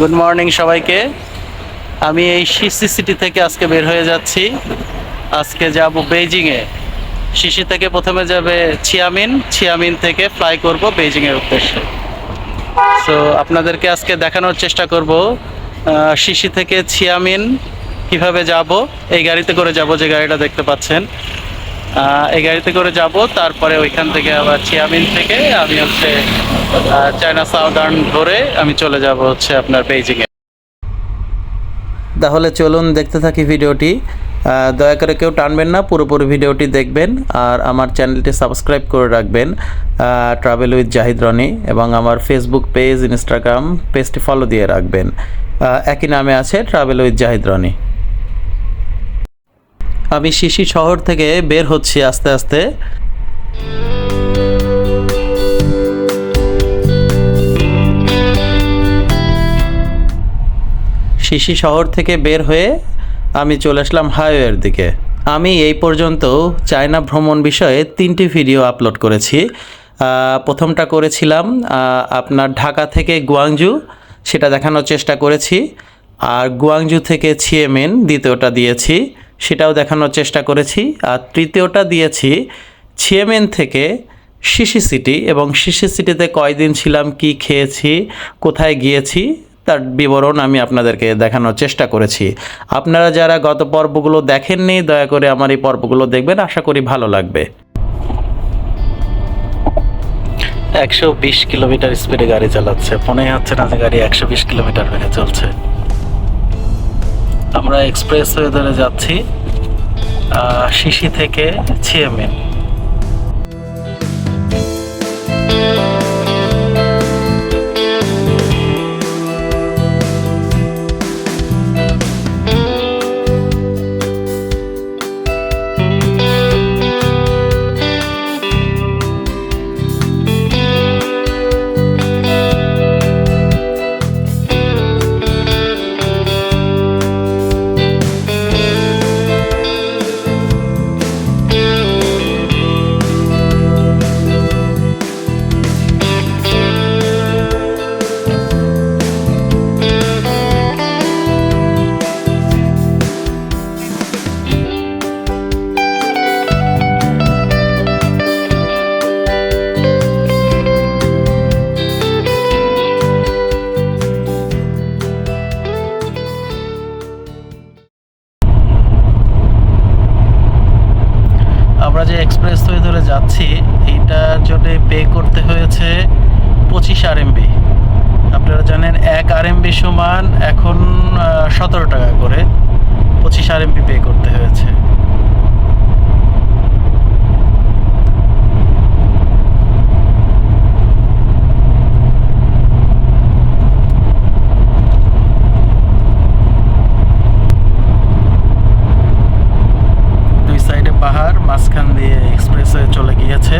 Good morning সবাইকে। আমি এই সিসি সিটি থেকে আজকে বের হয়ে যাচ্ছি। আজকে যাব বেইজিংয়ে শিশি থেকে প্রথমে যাবে ছিয়ামিন ছিয়ামিন থেকে ফ্লাই করব বেইজিংয়ের উদ্দেশ্যে। সো আপনাদেরকে আজকে দেখানোর চেষ্টা করব শিশি থেকে ছিয়ামিন কীভাবে যাব। এই গাড়িতে করে যাব যে গাড়িটা দেখতে পাচ্ছেন। এই গাড়িতে করে যাব। তারপরে ওইখান থেকে আবার চিয়ামিন থেকে আমি হচ্ছে চায়না সাউদার্ন ধরে আমি চলে যাব হচ্ছে আপনার বেইজিংয়ে। তাহলে চলুন দেখতে থাকি ভিডিওটি। দয়া করে কেউ টানবেন না, পুরোপুরি ভিডিওটি দেখবেন আর আমার চ্যানেলটি সাবস্ক্রাইব করে রাখবেন ট্রাভেল উইথ জাহিদ রনি এবং আমার ফেসবুক পেজ ইনস্টাগ্রাম পেজটি ফলো দিয়ে রাখবেন। একই নামে আছে ট্রাভেল উইথ জাহিদ রনি আমি শিশি শহর থেকে বের হচ্ছি আস্তে আস্তে। শিশি শহর থেকে বের হয়ে আমি চলে আসলাম হাইওয়ের দিকে। আমি এই পর্যন্ত চায়না ভ্রমণ বিষয়ে তিনটি ভিডিও আপলোড করেছি। প্রথমটা করেছিলাম আপনার ঢাকা থেকে গুয়াংজু, সেটা দেখানোর চেষ্টা করেছি। আর গুয়াংজু থেকে ছিয়েমেন দ্বিতীয়টা দিয়েছি। সেটাও দেখানোর চেষ্টা করেছি। আর তৃতীয়টা দিয়েছি ছিয়েমেন থেকে শিশি সিটি এবং শিশি সিটিতে কয়দিন ছিলাম, কি খেয়েছি, কোথায় গিয়েছি, তার বিবরণ আমি আপনাদেরকে দেখানোর চেষ্টা করেছি। আপনারা যারা গত পর্বগুলো দেখেননি, দয়া করে আমার এই পর্বগুলো দেখবেন, আশা করি ভালো লাগবে। একশো বিশ কিলোমিটার স্পিডে গাড়ি চালাচ্ছে, মনে হচ্ছে না যে গাড়ি একশো বিশ কিলোমিটার বেগে চলছে। আমরা এক্সপ্রেস ওয়েদারে যাচ্ছি শিশি থেকে ছিয়েমেন। যাচ্ছি। এইটার জন্য পে করতে হয়েছে পঁচিশ আর এমবি আপনারা জানেন এক আর এমবি সমান এখন সতেরো টাকা করে। পঁচিশ আর এমবি পে করতে হয়েছে দুই সাইডে পাহাড় মাঝখান দিয়ে এক্সপ্রেসওয়ে চলে গিয়েছে।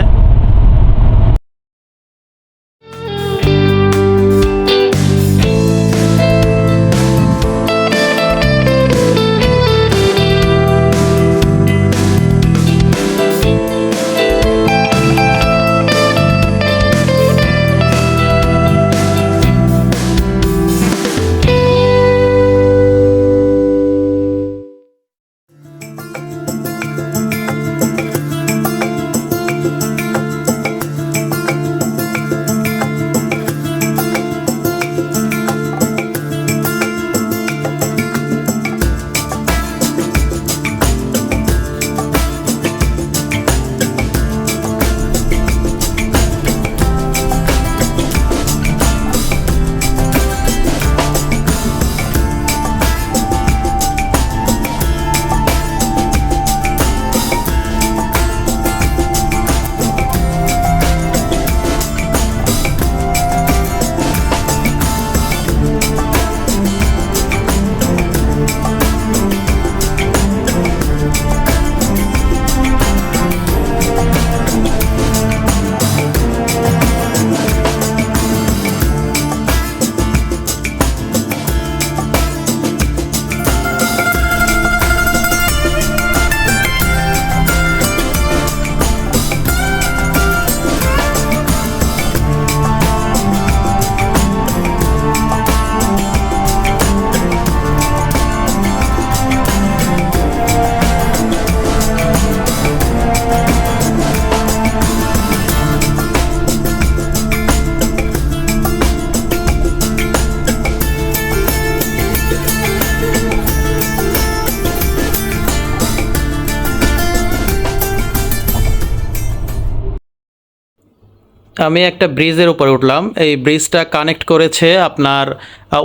আমি একটা ব্রিজের উপরে উঠলাম। এই ব্রিজটা কানেক্ট করেছে আপনার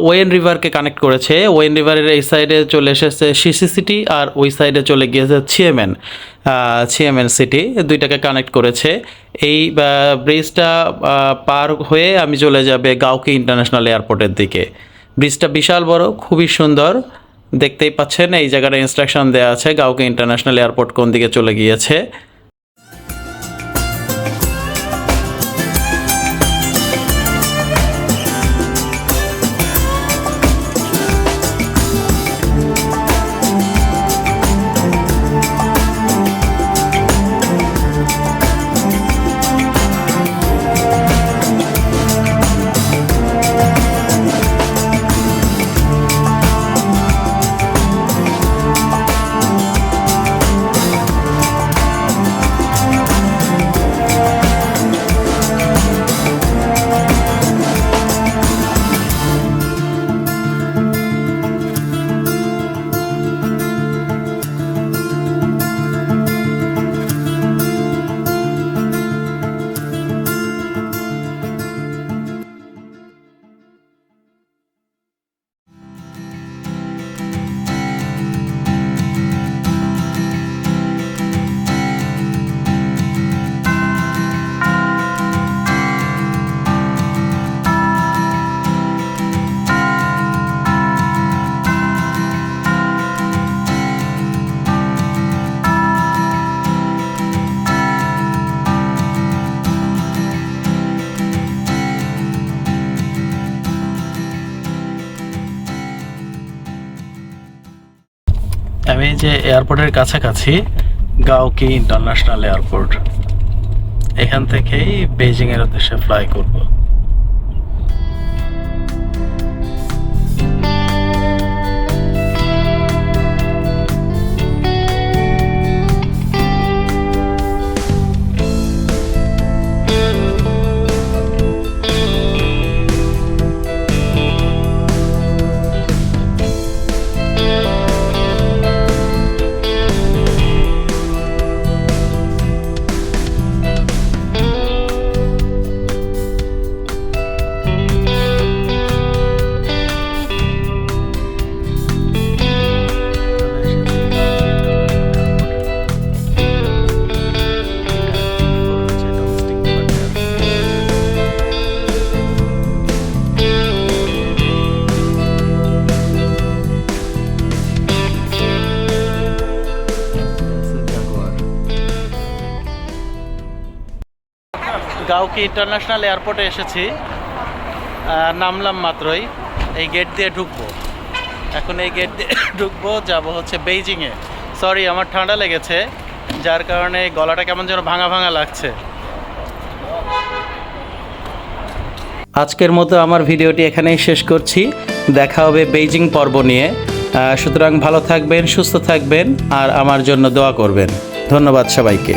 ওয়েন রিভারকে কানেক্ট করেছে। ওয়েন রিভারের এই সাইডে চলে এসেছে সিসি সিটি আর ওই সাইডে চলে গিয়েছে ছিএমএন ছিএমএন সিটি দুইটাকে কানেক্ট করেছে। এই ব্রিজটা পার হয়ে আমি চলে যাবে গাউকি ইন্টারন্যাশনাল এয়ারপোর্টের দিকে। ব্রিজটা বিশাল বড়, খুবই সুন্দর। দেখতেই পাচ্ছেন, এই জায়গাটা ইনস্ট্রাকশন দেওয়া আছে গাউকি ইন্টারন্যাশনাল এয়ারপোর্ট কোন দিকে চলে গিয়েছে। আমি যে এয়ারপোর্টের কাছাকাছি গাওকি ইন্টারন্যাশনাল এয়ারপোর্ট এখান থেকেই বেজিং এর উদ্দেশ্যে ফ্লাই করব। গাউকি ইন্টারন্যাশনাল এয়ারপোর্টে এসেছি। নামলাম মাত্রই। এই গেট দিয়ে ঢুকবো। এখন এই গেট দিয়ে ঢুকবো, যাব হচ্ছে বেইজিংয়ে সরি আমার ঠান্ডা লেগেছে। যার কারণে গলাটা কেমন যেন ভাঙা ভাঙা লাগছে। আজকের মতো আমার ভিডিওটি এখানেই শেষ করছি। দেখা হবে বেইজিং পর্ব নিয়ে। সুতরাং ভালো থাকবেন, সুস্থ থাকবেন, আর আমার জন্য দোয়া করবেন। ধন্যবাদ সবাইকে।